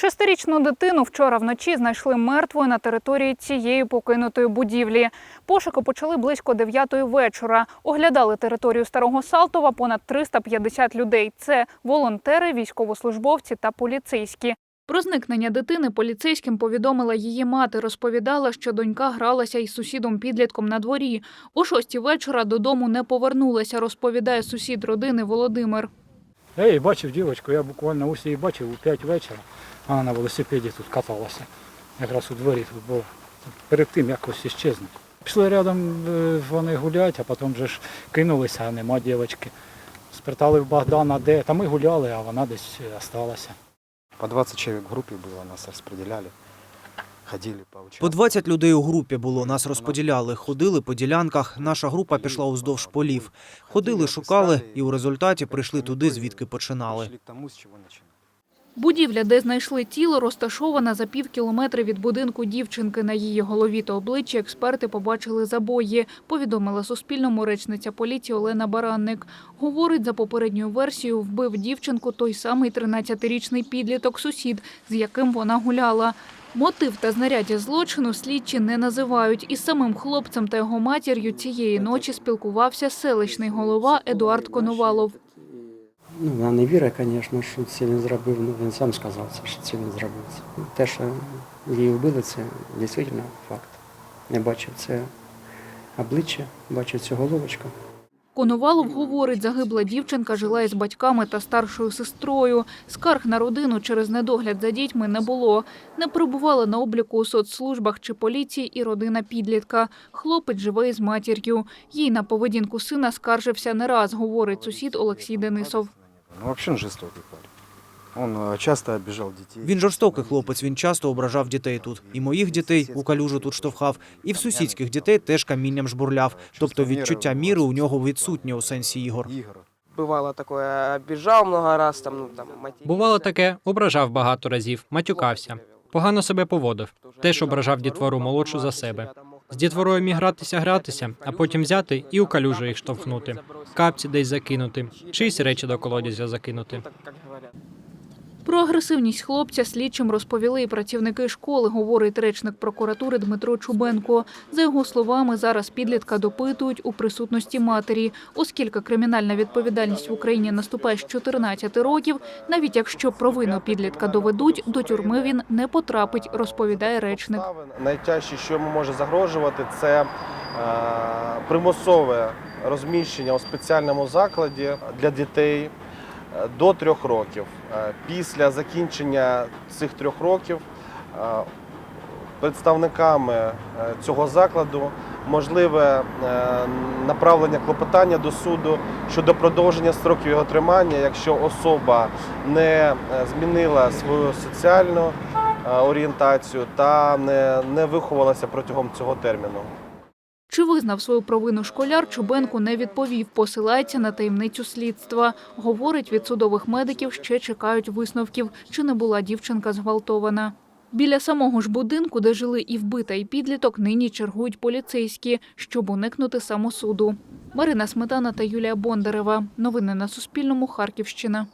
Шестирічну дитину вчора вночі знайшли мертвою на території цієї покинутої будівлі. Пошуки почали близько 9 вечора. Оглядали територію Старого Салтова понад 350 людей. Це волонтери, військовослужбовці та поліцейські. Про зникнення дитини поліцейським повідомила її мати. Розповідала, що донька гралася із сусідом-підлітком на дворі. О шостій вечора додому не повернулася, розповідає сусід родини Володимир. Я бачив дівчинку, я буквально ось її бачив у 5 вечора. Вона на велосипеді тут каталася. Якраз у дворі тут було. Перед тим якось іщезнути. Пішли рядом е, вони гулять, а потім вже ж кинулися, а нема дівчинки. Спитали в Богдана, де. Та ми гуляли, а вона десь осталася. По 20 человек в группе было, нас распределяли. Ходили по По 20 людей у групі було, нас розподіляли, ходили по ділянках. Наша група пішла уздовж полів. Ходили, шукали і у результаті прийшли туди, звідки починали. Будівля, де знайшли тіло, розташована за пів кілометра від будинку дівчинки. На її голові та обличчі експерти побачили забої, повідомила Суспільному речниця поліції Олена Баранник. Говорить, за попередньою версією вбив дівчинку той самий 13-річний підліток сусід, з яким вона гуляла. Мотив та знаряддя злочину слідчі не називають. Із самим хлопцем та його матір'ю цієї ночі спілкувався селищний голова Едуард Коновалов. Ну, вона не вірить, звісно, що це він зробив. Ну, він сам сказав, що це він зробив. Те, що її вбили, це дійсно факт. Я бачив це обличчя, бачив цю головочку. Коновалов говорить, загибла дівчинка жила із батьками та старшою сестрою. Скарг на родину через недогляд за дітьми не було. Не перебувала на обліку у соцслужбах чи поліції і родина підлітка. Хлопець живе із матір'ю. Їй на поведінку сина скаржився не раз, говорить сусід Олексій Денисов. Ну, вообще он жестокий парень. Он э, часто обижал детей. Він жорстокий хлопець, він часто ображав дітей тут. І моїх дітей у калюжу тут штовхав, і в сусідських дітей теж камінням жбурляв. Тобто відчуття міри у нього відсутнє у сенсі ігор. Игр. Бывало такое, обижал много раз, там, ну, там. Бувало таке, ображав багато разів, матюкався. Погано себе поводив. Теж ображав дітвору молодшу за себе. З дітворою міг гратися гратися, а потім взяти і у калюжу їх штовхнути. Капці десь закинути, чиїсь речі до колодязя закинути. Про агресивність хлопця слідчим розповіли і працівники школи, говорить речник прокуратури Дмитро Чубенко. За його словами, зараз підлітка допитують у присутності матері. Оскільки кримінальна відповідальність в Україні наступає з 14 років, навіть якщо провину підлітка доведуть, до тюрми він не потрапить, розповідає речник. Найтяжче, що йому може загрожувати, це е, примусове розміщення у спеціальному закладі для дітей до трьох років. Е, Після закінчення цих трьох років е, представниками е, цього закладу можливе направлення клопотання до суду щодо продовження строків його тримання, якщо особа не змінила свою соціальну орієнтацію та не, не виховалася протягом цього терміну. Чи визнав свою провину школяр, Чубенко не відповів, посилається на таємницю слідства. Говорить, від судових медиків ще чекають висновків, чи не була дівчинка зґвалтована. Біля самого ж будинку, де жили і вбита, і підліток, нині чергують поліцейські, щоб уникнути самосуду. Марина Сметана та Юлія Бондарева. Новини на Суспільному. Харківщина.